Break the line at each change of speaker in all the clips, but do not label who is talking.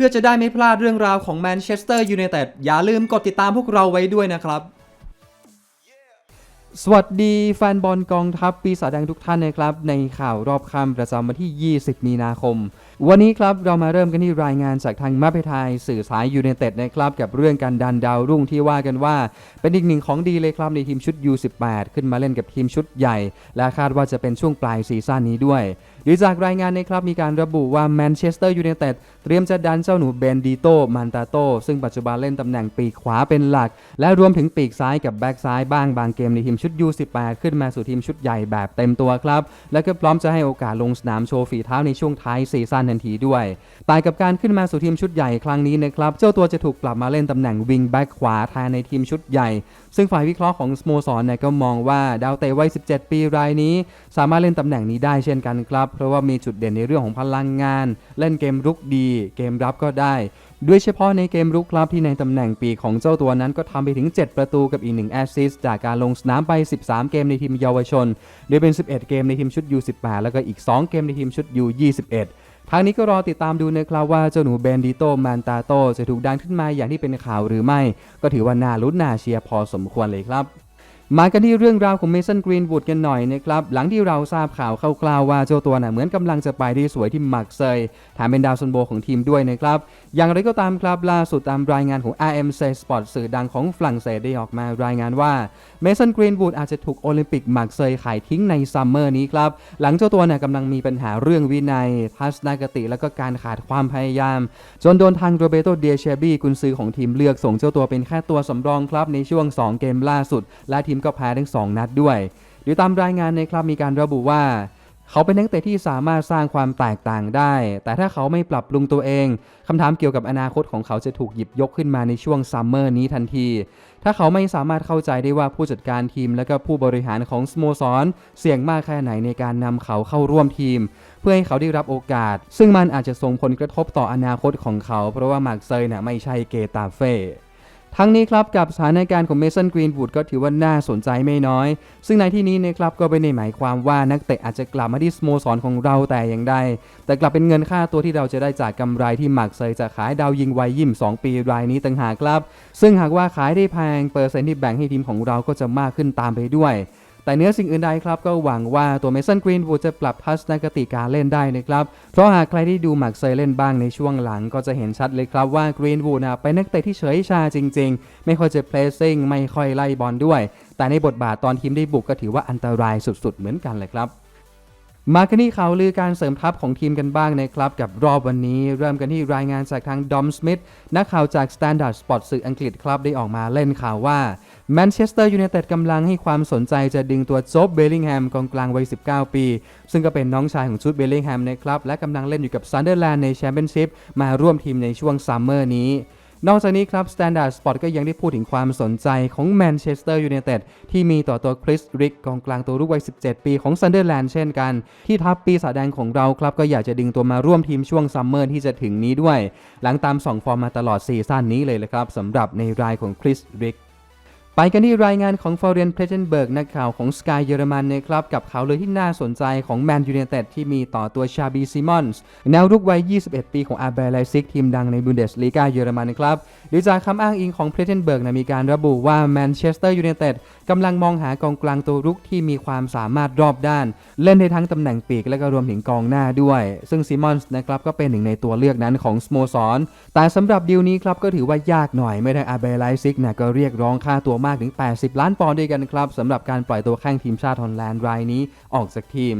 พื่อจะได้ไม่พลาดเรื่องราวของแมนเชสเตอร์ยูไนเต็ดอย่าลืมกดติดตามพวกเราไว้ด้วยนะครับ สวัสดีแฟนบอลกองทัพปีศาจแดงทุกท่านนะครับ ในข่าวรอบค่ำประจำวันที่ 20 มีนาคม วันนี้ครับเรามาเริ่มกันที่รายงานจากทางมาเพทายสื่อสายยูไนเต็ดนะครับกับเรื่องการดันดาวรุ่งที่ว่ากันว่า เป็นอีกหนึ่งของดีเลยครับในทีมชุด U18 ขึ้นมาเล่นกับทีมชุดใหญ่ และคาดว่าจะเป็นช่วงปลายซีซั่นนี้ด้วย โดยจากรายงานนะครับมีการระบุว่าแมนเชสเตอร์ยูไนเต็ดเตรียมจะดันเจ้าหนูเบนดิโตมันตาโตซึ่งปัจจุบันเล่นตำแหน่งปีกขวาเป็นหลัก และรวมถึงปีกซ้ายกับแบ็กซ้ายบ้างบางเกมในทีมชุด U18 ขึ้นมาสู่ทีมชุดใหญ่แบบเต็มตัวครับ และก็พร้อมจะให้โอกาสลงสนามโชว์ฝีเท้าในช่วงท้ายซีซั่นทันทีด้วยต่างกับการขึ้นมาสู่ทีมชุดใหญ่ครั้งนี้นะครับเจ้าตัวจะถูกปรับมาเล่นตำแหน่งวิงแบ็กขวาแทนในทีมชุดใหญ่ซึ่งฝ่ายวิเคราะห์ของสโมสรเนี่ยก็มองว่าดาวเตะวัย 17 ปีรายนี้ สามารถเล่นตำแหน่งนี้ได้เช่นกันครับ เพราะว่ามีจุดเด่นในเรื่องของพลังงาน เล่นเกมรุกดี เกมรับก็ได้ด้วยเฉพาะในเกมรุกครับที่ในตำแหน่งปีของเจ้าตัวนั้นก็ทำไปถึง 7 ประตูกับอีก 1 แอสซิสต์จากการลงสนามไป 13 เกมในทีมเยาวชนโดยเป็น 11 เกมในทีมชุด U18 แล้วก็อีก 2 เกมในทีมชุด U21 ทางนี้ก็รอติดตามดูนะครับว่าเจ้าหนูเบนดิโตมันตาโตจะถูกดันขึ้นมาอย่างที่เป็นข่าวหรือไม่ ก็ถือว่าน่าลุ้นน่าเชียร์พอสมควรเลยครับ มากันที่เรื่องราวของเมสันกรีนวูดกันหน่อยนะครับ หลังที่เราทราบข่าวคร่าวๆว่าเจ้าตัวน่ะเหมือนกำลังจะไปที่สวยที่มักเซยแถมเป็นดาวซันโบของทีมด้วยนะครับ อย่างไรก็ตามครับล่าสุดตามรายงานของ RMC Sport สื่อดังของฝรั่งเศสได้ออกมารายงานว่าเมสันกรีนวูดอาจจะถูกโอลิมปิกมักเซยขายทิ้งในซัมเมอร์นี้ครับ หลังเจ้าตัวนี่ยกำลังมีปัญหาเรื่องวินัย ทัศนคติ แล้วก็การขาดความพยายาม จนโดนทางโรเบโตเดียเชบี้กุนซือของทีมเลือกส่งเจ้าตัวเป็นแค่ตัวสำรองครับในช่วง 2 เกมล่าสุดและทีมก็แพ้ทั้ง 2 นัดด้วยโดยตามรายงานในครับมีการระบุว่า เขาเป็นนักเตะที่สามารถสร้างความแตกต่างได้ แต่ถ้าเขาไม่ปรับปรุงตัวเองคำถามเกี่ยวกับอนาคตของเขาจะถูกหยิบยกขึ้นมาในช่วงซัมเมอร์นี้ทันที ถ้าเขาไม่สามารถเข้าใจได้ว่าผู้จัดการทีมและก็ผู้บริหารของสโมสรเสี่ยงมากแค่ไหนในการนำเขาเข้าร่วมทีมเพื่อให้เขาได้รับโอกาส ซึ่งมันอาจจะส่งผลกระทบต่ออนาคตของเขา เพราะว่ามาร์กเซยเนี่ยไม่ใช่เกตาเฟ่ ทั้งนี้ครับกับสถานการณ์ของเมสันกรีนวูดก็ถือว่าน่าสนใจไม่น้อย ซึ่งในที่นี้นะครับก็ไม่ได้หมายความว่านักเตะอาจจะกลับมาที่สโมสรของเราแต่อย่างใดแต่กลับเป็นเงินค่าตัวที่เราจะได้จากกำไรที่หมักเซยจะขายดาวยิงวัยยิ่ม2ปีรายนี้ต่างหากครับ ซึ่งหากว่าขายได้แพงเปอร์เซ็นต์ที่แบ่งให้ทีมของเราก็จะมากขึ้นตามไปด้วย แต่เนื้อสิ่งอื่นใดครับก็หวังว่าตัวเมสันกรีนวูดจะปรับทัศนคติการเล่นได้นะครับ เพราะหากใครที่ดูหมักเซยเล่นบ้างในช่วงหลังก็จะเห็นชัดเลยครับว่ากรีนวูดเป็นนักเตะที่เฉยชาจริง ๆ ไม่ค่อยจะเพลสซิ่งไม่ค่อยไล่บอลด้วย แต่ในบทบาทตอนทีมได้บุกก็ถือว่าอันตรายสุดๆเหมือนกันเลยครับ มากันที่ข่าวลือการเสริมทัพของทีมกันบ้างนะครับ กับรอบวันนี้ เริ่มกันที่รายงานจากทางดอมสมิธนักข่าวจาก Standard Sport สื่ออังกฤษครับได้ออกมาเล่นข่าวว่าแมนเชสเตอร์ยูไนเต็ดกำลังให้ความสนใจจะดึงตัวโจบเบลลิงแฮมกองกลางวัย 19 ปี ซึ่งก็เป็นน้องชายของจูดเบลลิงแฮมนะครับและกำลังเล่นอยู่กับซันเดอร์แลนด์ในแชมเปี้ยนชิพมาร่วมทีมในช่วงซัมเมอร์นี้ นอกจากนี้ครับ Standard Sport ก็ยังได้พูดถึงความสนใจของแมนเชสเตอร์ยูไนเต็ดที่มีต่อตัวคริสริกกองกลางตัวรุ่นวัย 17 ปีของซันเดอร์แลนด์เช่นกัน ที่ทัพปีศาจแดงของเราครับ ก็อยากจะดึงตัวมาร่วมทีมช่วงซัมเมอร์ที่จะถึงนี้ด้วย หลังตามสองฟอร์มมาตลอดซีซั่นนี้เลยละครับสำหรับในรายของคริสริก ไปกันที่รายงานของฟอร์เรนเพลเทนเบิร์กนักข่าวของสกายเยอรมันนะครับกับข่าวเลยที่น่าสนใจของแมนยู i นเต็ดที่มีต่อตัวชาบีซิมอนส์แนวรุกวัย 21 ปีของอาเบรไลซิกทีมดังในบุนเดสลีกาเยอรมันนะครับโดยจากคำอ้างอิงของเพลเทนเบิร์กนะมีการระบุว่าแมนเชสเตอร์ยูไนเต็ดกำลังมองหากองกลางตัวรุกที่มีความสามารถรอบด้าน เล่นได้ทั้งตำแหน่งปีกและก็รวมถึงกองหน้าด้วย ซึ่งซิมอนส์นะครับก็เป็นหนึ่งในตัวเลือกนั้นของสโมสรแต่สำหรับดีลนี้ครับก็ถือว่ายากหน่อยไม่ได้อาเบรไลซิกนะก็เรียกร้องค่าตัวมากถึง 80 ล้านปอนด์ด้วยกันครับสำหรับการปล่อยตัวแข้งทีมชาติฮอลแลนด์รายนี้ออกจากทีม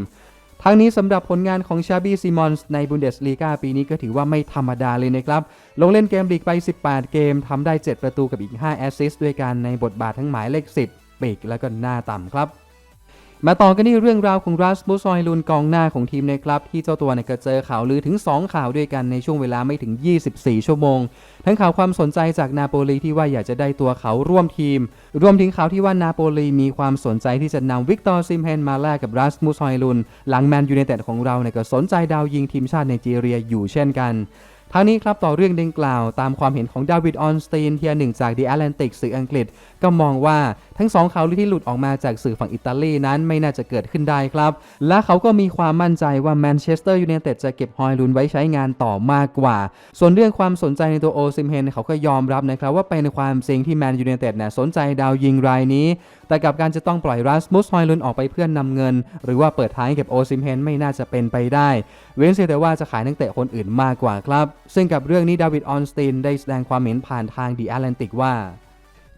ทั้งนี้สำหรับผลงานของชาบีซิมอนส์ในบุนเดสลีกาปีนี้ก็ถือว่าไม่ธรรมดาเลยนะครับ ลงเล่นเกมลีกไป 18 เกมทำได้ 7 ประตูกับอีก 5 แอสซิสต์ด้วยกันในบทบาททั้งหมายเลข 10 ปีกและก็หน้าต่ำครับ มาต่อกันที่เรื่องราวของรัสมุสซอยลุนกองหน้าของทีมในครับ ที่เจ้าตัวเนี่ยก็เจอข่าวลือถึง 2 ข่าวด้วยกันในช่วงเวลาไม่ถึง 24 ชั่วโมง ทั้งข่าวความสนใจจากนาโปลีที่ว่าอยากจะได้ตัวเขาร่วมทีม รวมถึงข่าวที่ว่านาโปลีมีความสนใจที่จะนำวิกตอร์ซิมเฮนมาแลกกับรัสมุสซอยลุน หลังแมนยูไนเต็ดของเราเนี่ยก็สนใจดาวยิงทีมชาติไนจีเรียอยู่เช่นกัน ทั้งนี้ครับต่อเรื่องดังกล่าวตามความเห็นของดาวิดออนสตีนเทียหนึ่งจาก The Atlantic สื่ออังกฤษ ก็มองว่าทั้งสองข่าวลือที่หลุดออกมาจากสื่อฝั่งอิตาลีนั้นไม่น่าจะเกิดขึ้นได้ครับ และเขาก็มีความมั่นใจว่าแมนเชสเตอร์ยูไนเต็ดจะเก็บฮอยลุนไว้ใช้งานต่อมากกว่า ส่วนเรื่องความสนใจในตัวโอซิมเฮนเขาก็ยอมรับนะครับว่าเป็นความจริงที่แมนยูไนเต็ดเนี่ยสนใจดาวยิงรายนี้ แต่กับการจะต้องปล่อยรัสมุสฮอยลุนออกไปเพื่อนนำเงิน หรือว่าเปิดท้ายเก็บโอซิมเฮนไม่น่าจะเป็นไปได้ เว้นเสียแต่ว่าจะขายนักเตะคนอื่นมากกว่าครับ ซึ่งกับเรื่องนี้ดาวิดออนสตีนได้แสดงความเห็นผ่านทางดีแอตแลนติกว่า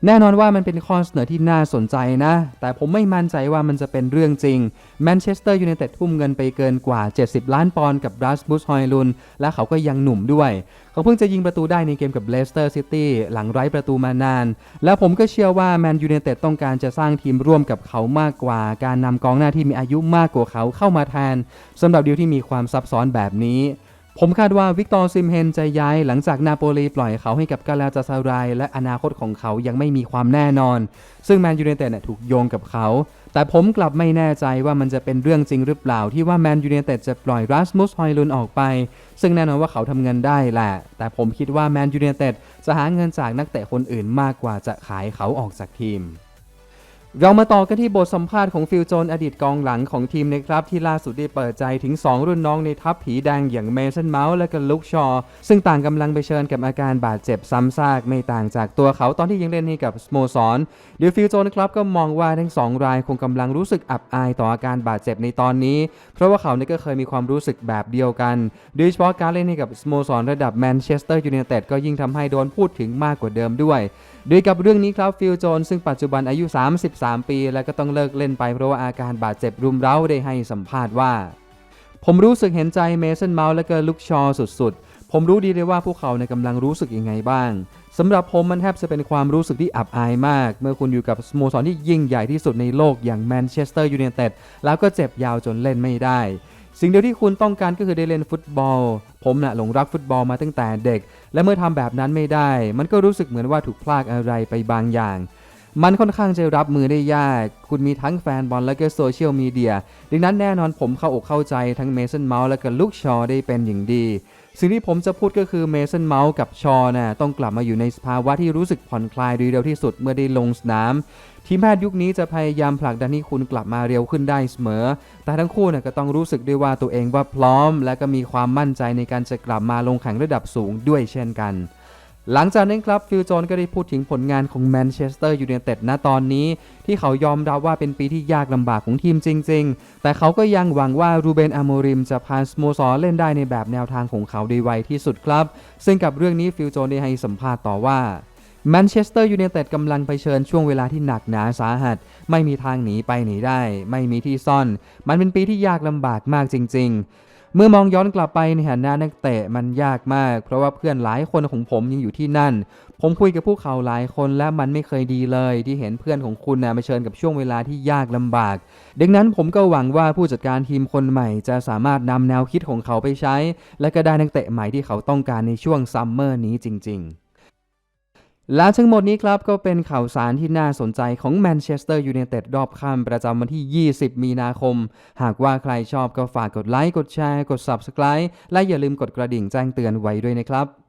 แน่นอนว่ามันเป็นข้อเสนอที่น่าสนใจนะ แต่ผมไม่มั่นใจว่ามันจะเป็นเรื่องจริงแมนเชสเตอร์ยูไนเต็ดทุ่มเงินไปเกินกว่า 70 ล้านปอนด์กับรัสบุสฮอยลุน และเขาก็ยังหนุ่มด้วย เขาเพิ่งจะยิงประตูได้ในเกมกับเลสเตอร์ซิตี้หลังไร้ประตูมานาน และผมก็เชื่อว่าแมนยูไนเต็ดต้องการจะสร้างทีมร่วมกับเขามากกว่า การนำกองหน้าที่มีอายุมากกว่าเขาเข้ามาแทนสำหรับดีลที่มีความซับซ้อนแบบนี้ ผมคาดว่าวิกตอร์ซิมเฮนจะย้ายหลังจากนาโปลีปล่อยเขาให้กับกาลาตาซาราย และอนาคตของเขายังไม่มีความแน่นอน ซึ่งแมนยูไนเต็ดถูกโยงกับเขา แต่ผมกลับไม่แน่ใจว่ามันจะเป็นเรื่องจริงหรือเปล่าที่ว่าแมนยูไนเต็ดจะปล่อยรัสมุสฮอยลุนออกไป ซึ่งแน่นอนว่าเขาทำเงินได้แหละ แต่ผมคิดว่าแมนยูไนเต็ดจะหาเงินจากนักเตะคนอื่นมากกว่าจะขายเขาออกจากทีม เรามาต่อกันที่บทสัมภาษณ์ของฟิลโจนอดีตกองหลังของทีมนะครับที่ล่าสุดได้เปิดใจถึง 2 รุ่นน้องในทัพผีแดงอย่างเมสันเมาส์และก็ลุกชอ ซึ่งต่างกำลังไปเชิญกับอาการบาดเจ็บซ้ำซากไม่ต่างจากตัวเขาตอนที่ยังเล่นให้กับสโมสรเดี๋ยวฟิลโจนครับก็มองว่าทั้งสองรายคงกำลังรู้สึกอับอายต่ออาการบาดเจ็บในตอนนี้ เพราะว่าเขาเนี่ยก็เคยมีความรู้สึกแบบเดียวกันโดยเฉพาะการเล่นให้กับสโมสรระดับแมนเชสเตอร์ยูไนเต็ดก็ยิ่งทำให้โดนพูดถึงมากกว่าเดิมด้วยโดยกับเรื่องนี้ครับฟิลโจนซึ่งปัจจุบันอายุ 33 ปี และก็ต้องเลิกเล่นไปเพราะว่าอาการบาดเจ็บรุมเร้าได้ให้สัมภาษณ์ว่า ผมรู้สึกเห็นใจเมสันเมาส์และก็ลุกชอสุดๆ ผมรู้ดีเลยว่าพวกเขาในกำลังรู้สึกยังไงบ้างสำหรับผมมันแทบจะเป็นความรู้สึกที่อับอายมาก เมื่อคุณอยู่กับสโมสรที่ยิ่งใหญ่ที่สุดในโลกอย่างแมนเชสเตอร์ยูไนเต็ดแล้วก็เจ็บยาวจนเล่นไม่ได้ สิ่งเดียวที่คุณต้องการก็คือได้เล่นฟุตบอล ผมน่ะหลงรักฟุตบอลมาตั้งแต่เด็ก และเมื่อทำแบบนั้นไม่ได้ มันก็รู้สึกเหมือนว่าถูกพลากอะไรไปบางอย่าง มันค่อนข้างจะรับมือได้ยาก คุณมีทั้งแฟนบอลและก็โซเชียลมีเดีย ดังนั้นแน่นอนผมเข้าอกเข้าใจทั้งเมสันเมาส์และก็ลูกชอได้เป็นอย่างดี สิ่งที่ผมจะพูดก็คือเมสันเมาส์กับชอน่ะต้องกลับมาอยู่ในสภาวะที่รู้สึกผ่อนคลายโดยเร็วที่สุดเมื่อได้ลงสนาม ทีมแพทย์ยุคนี้จะพยายามผลักดันให้คุณกลับมาเร็วขึ้นได้เสมอ แต่ทั้งคู่เนี่ยก็ต้องรู้สึกด้วยว่าตัวเองว่าพร้อม และก็มีความมั่นใจในการจะกลับมาลงแข่งระดับสูงด้วยเช่นกัน หลังจากนั้นครับฟิลโจนก็ได้พูดถึงผลงานของแมนเชสเตอร์ยูไนเต็ดณตอนนี้ ที่เขายอมรับว่าเป็นปีที่ยากลำบากของทีมจริง ๆ แต่เขาก็ยังหวังว่ารูเบนอโมริมจะพาสโมสรเล่นได้ในแบบแนวทางของเขาได้ไวที่สุดครับ ซึ่งกับเรื่องนี้ฟิลโจนได้ให้สัมภาษณ์ต่อว่าแมนเชสเตอร์ยูไนเต็ดกำลังเผชิญช่วงเวลาที่หนักหนาสาหัส ไม่มีทางหนีไปไหนได้ ไม่มีที่ซ่อน มันเป็นปีที่ยากลำบากมากจริงๆ เมื่อมองย้อนกลับไปในฐานะนักเตะมันยากมาก เพราะว่าเพื่อนหลายคนของผมยังอยู่ที่นั่น ผมคุยกับพวกเขาหลายคนและมันไม่เคยดีเลย ที่เห็นเพื่อนของคุณนะเชิญกับช่วงเวลาที่ยากลำบาก ดังนั้นผมก็หวังว่าผู้จัดการทีมคนใหม่จะสามารถนำแนวคิดของเขาไปใช้ และก็ได้นักเตะใหม่ที่เขาต้องการในช่วงซัมเมอร์นี้จริง ๆ และทั้งหมดนี้ครับก็เป็นข่าวสารที่น่าสนใจของแมนเชสเตอร์ยูไนเต็ดรอบค่ำประจำวันที่ 20 มีนาคม หากว่าใครชอบก็ฝากกดไลค์ กดแชร์ กด Subscribe และอย่าลืมกดกระดิ่งแจ้งเตือนไว้ด้วยนะครับ